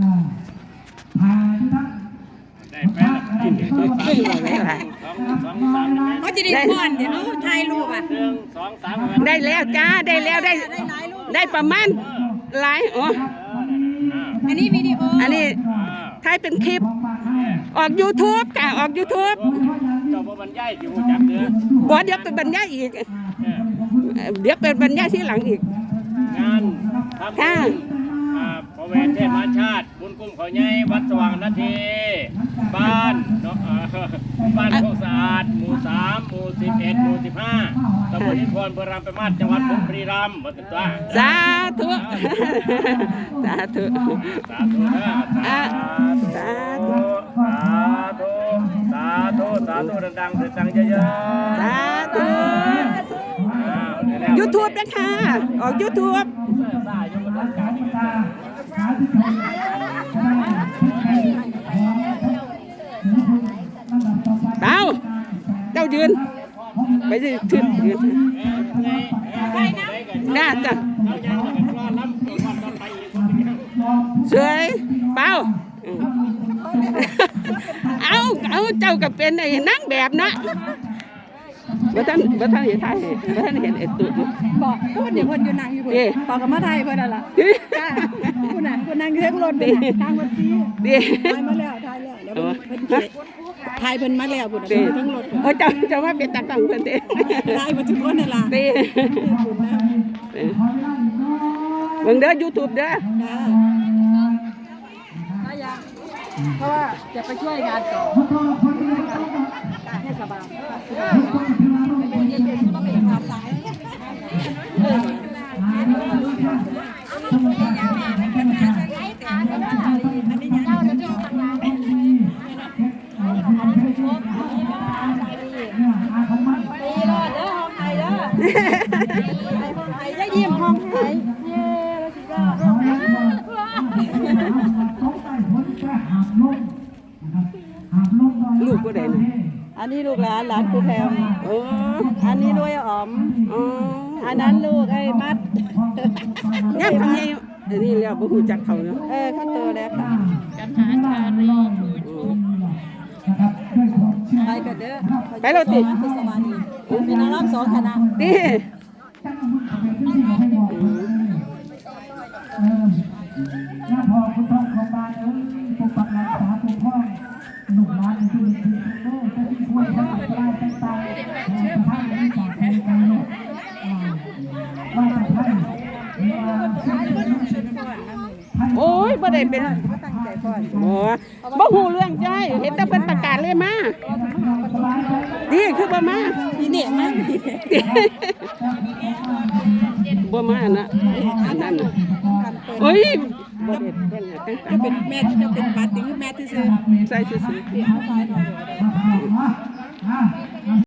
อ่าถ่ายที่ทั้งได้ไปแล้วกินสองสองสามเขาจะได้ก่อนเดี๋ยวเขาถ่ายรูปอะหนึ่งสองสามได้แล้วจ้าได้แล้วได้ได้หลายรูปได้ประมาณหลายอ๋ออันนี้วิดีโออันนี้ถ่ายเป็นคลิป ออก YouTube ค่ะออก YouTube เจ้าบ่บรรยายสิฮู้จักเด้อบ่เดี๋ยวไปบรรยายอีกเอ่อเดี๋ยวไปบรรยายที่หลังอีกงานทำ บุญอ่าพระเวทเทศมหาชาติ บุญกุ้มเขาใหญ่วัดสว่างนาที บ้านเนาะเอ่อบ้านโคกสะอาดหมู่สามหมู่สิบเอ็ดหมู่สิบห้าตำบลอินทรเบอร์รามไปมาศจังหวัดบุรีรัมย์หมดตัวสาธุ สาธุ สาธุนะสาธุสาธุ สาธุ สาธุดังๆเสียงดังเยอะๆ สาธุ YouTube นะคะ ออก YouTube เต้าเจ้ายืน ไปสิขึ้นยืนน่าจะสวยเป้าเอา เอาเจ้าก็เป็นไอ้นั่งแบบนะ บ่ท่านบ่ท่านเห็นไทยบ่ท่านเห็นไอ้ตุ๊ดอยู่ บอกพูดเดี๋ยวคนอยู่นางอยู่บนเด้บอกกับมาไทยเพื่อนนั่นล่ะดิจ้าคุณน่ะคุณนางเลี้ยงรถดิทางรถซีดิถ่ายมาแล้วถ่ายแล้วเดี๋ยวเพิ่นเพิ่นถ่ายเพิ่นมาแล้วพุ่นน่ะดิทั้งรถโอ้เจ้าเจ้าว่าเป็นตากล้องเพิ่นเด้ถ่ายมาทุกคนนั่นล่ะดิเบิ่งเด้อ YouTube เด้อ จ้า เพราะว่าจะไปช่วยงานต่อเทศบาลเป็นเย็นๆต้องไปทำสายดีรอดเด้อห้องไทยห้องไทยได้ยิ้มห้องไทยเย้แล้วสิก็ ลูกผู้ใดน่ะอันนี้ลูกหลานหลานครูแพมโอ้อันนี้ด้วยอ๋อมอ๋ออันนั้นลูกไอ้มัดเนี่ยทำไงอันนี้แล้วบ่ฮู้จักเขาเนาะเออขั้นโตแล้วค่ะกันหาชาลีทูชูนะครับด้วยความเชื่อไปกันเด้อไปเราติคือสวานีเป็นนางรำสองคณะดิตั้งมุขเป็นที่ให้บอกเออหน้าพอคุณต้องของบ้านเอ้ยปกปักรักษาปกป้องหนุ่มร้านที่ดีที่โลกจะที่ช่วยทำอะไรต่างๆท่านนี้จากกันเนี่ยว่าจะท่าน โอ้ย บ่ได้เป็นก็ตั้งใจพ่อนบ่บ่ฮู้เรื่องจ้อยเห็นแต่เพิ่นประกาศเลยมาดิคือบ่มานี่เนี่ยมากดีดิบ่มานะอันนั้นน่ะโอ้ยบ่ได้เป็นหยังตั้งจะเป็นแม่จะเป็นปาติ้งแม่ที่ซื้อใส่ซื่อๆ